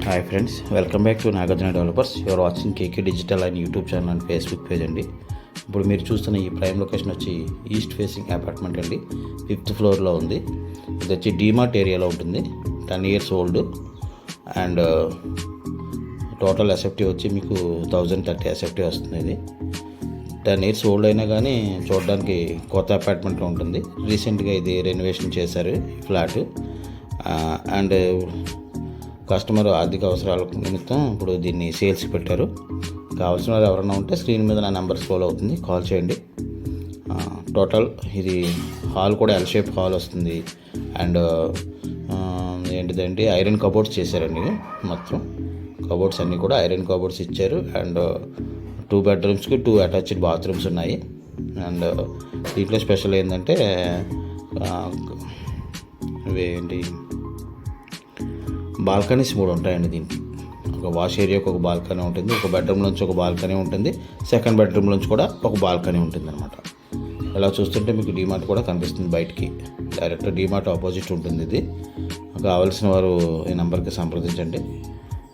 Hi friends welcome back to Nagarjuna developers you're watching KK digital and YouTube channel and Facebook page అండి. ఇప్పుడు మీరు చూస్తున్న ఈ prime location వచ్చి east facing apartment అండి. Fifth ఫ్లోర్లో ఉంది. ఇది వచ్చి డీమార్ట్ ఏరియాలో ఉంటుంది. Ten years old and total SFT వచ్చి మీకు థౌజండ్ థర్టీ ఎసెప్టీ వస్తుంది ఇది. టెన్ ఇయర్స్ ఓల్డ్ అయినా కానీ చూడడానికి కొత్త అపార్ట్మెంట్లో ఉంటుంది. రీసెంట్గా ఇది రెనోవేషన్ చేశారు ఫ్లాట్ అండ్ కస్టమర్ ఆర్థిక అవసరాల నిమిత్తం ఇప్పుడు దీన్ని సేల్స్కి పెట్టారు. కావాల్సిన వారు ఎవరైనా ఉంటే స్క్రీన్ మీద నా నెంబర్ స్క్రోల్ అవుతుంది. కాల్ చేయండి. టోటల్ ఇది హాల్ కూడా ఎల్ షేప్ హాల్ వస్తుంది. అండ్ ఏంటిదండి ఏంటిదంటే ఐరన్ కబోర్డ్స్ చేశారండి. మొత్తం కబోర్డ్స్ అన్నీ కూడా ఐరన్ కబోర్డ్స్ ఇచ్చారు. అండ్ టూ బెడ్రూమ్స్కి టూ అటాచ్డ్ బాత్రూమ్స్ ఉన్నాయి. అండ్ దీంట్లో స్పెషల్ ఏంటంటే ఇవి ఏంటి బాల్కనీస్ మూడు ఉంటాయండి దీనికి. ఒక వాష్ ఏరియాకి ఒక బాల్కనీ ఉంటుంది ఒక బెడ్రూమ్ నుంచి ఒక బాల్కనీ ఉంటుంది సెకండ్ బెడ్రూమ్ నుంచి కూడా ఒక బాల్కనీ ఉంటుంది అనమాట ఇలా చూస్తుంటే మీకు డీమార్ట్ కూడా కనిపిస్తుంది బయటికి. డైరెక్ట్ డీమార్ట్ ఆపోజిట్ ఉంటుంది ఇది. కావాల్సిన వారు ఈ నెంబర్కి సంప్రదించండి.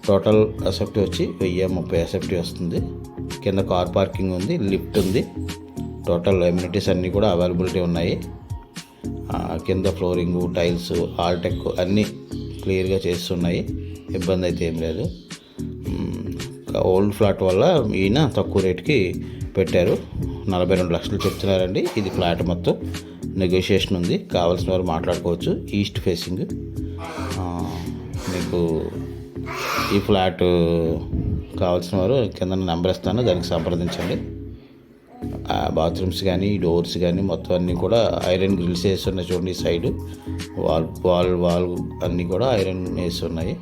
టోటల్ అసెప్టీ వచ్చి వెయ్యి ముప్పై అసెప్టీ వస్తుంది. కింద కార్ పార్కింగ్ ఉంది లిఫ్ట్ ఉంది. టోటల్ ఎమ్యూనిటీస్ అన్నీ కూడా అవైలబిలిటీ ఉన్నాయి. కింద ఫ్లోరింగు టైల్స్ ఆల్టెక్ అన్నీ క్లియర్గా చేస్తున్నాయి. ఇబ్బంది అయితే ఏం లేదు. ఓల్డ్ ఫ్లాట్ వల్ల ఈయన తక్కువ రేట్కి పెట్టారు. నలభై రెండు లక్షలు చెప్తున్నారండి. ఇది ఫ్లాట్ మొత్తం నెగోషియేషన్ ఉంది. కావాల్సిన వారు మాట్లాడుకోవచ్చు. East facing. మీకు ఈ ఫ్లాట్ కావాల్సిన వారు కింద నెంబర్ ఇస్తాను. దానికి సంప్రదించండి. బాత్రూమ్స్ కానీ డోర్స్ కానీ మొత్తం అన్నీ కూడా ఐరన్ గ్రిల్స్ వేసి ఉన్నాయి చూడండి సైడ్. వాల్ వాల్ వాల్ అన్నీ కూడా ఐరన్ వేసి ఉన్నాయి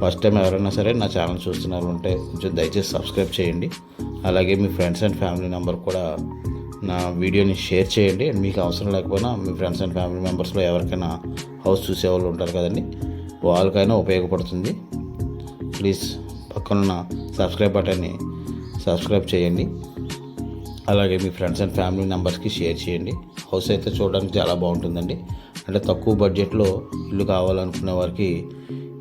ఫస్ట్ టైం ఎవరైనా సరే నా ఛానల్ చూస్తున్నారు ఉంటే కొంచెం దయచేసి సబ్స్క్రైబ్ చేయండి. అలాగే మీ ఫ్రెండ్స్ అండ్ ఫ్యామిలీ నెంబర్ కూడా నా వీడియోని షేర్ చేయండి. అండ్ మీకు అవసరం లేకపోయినా మీ ఫ్రెండ్స్ అండ్ ఫ్యామిలీ మెంబర్స్లో ఎవరికైనా హౌస్ చూసే వాళ్ళు ఉంటారు కదండి వాళ్ళకైనా ఉపయోగపడుతుంది. ప్లీజ్ పక్కనున్న సబ్స్క్రైబ్ బటన్ని సబ్స్క్రైబ్ చేయండి. అలాగే మీ ఫ్రెండ్స్ అండ్ ఫ్యామిలీ మెంబర్స్కి షేర్ చేయండి. హౌస్ అయితే చూడడానికి చాలా బాగుంటుందండి. అంటే తక్కువ బడ్జెట్లో ఇల్లు కావాలనుకునే వారికి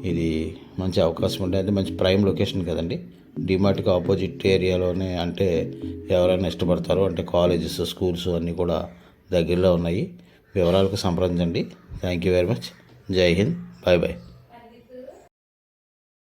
ఇది మంచి అవకాశం ఉంటుంది. అంటే మంచి ప్రైమ్ లొకేషన్ కదండి. డిమార్ట్కి ఆపోజిట్ ఏరియాలోనే అంటే ఎవరైనా ఇష్టపడతారో అంటే కాలేజెస్ స్కూల్స్ అన్నీ కూడా దగ్గరలో ఉన్నాయి. వివరాలకు సంప్రదించండి. Thank you very much. Jai Hind. Bye bye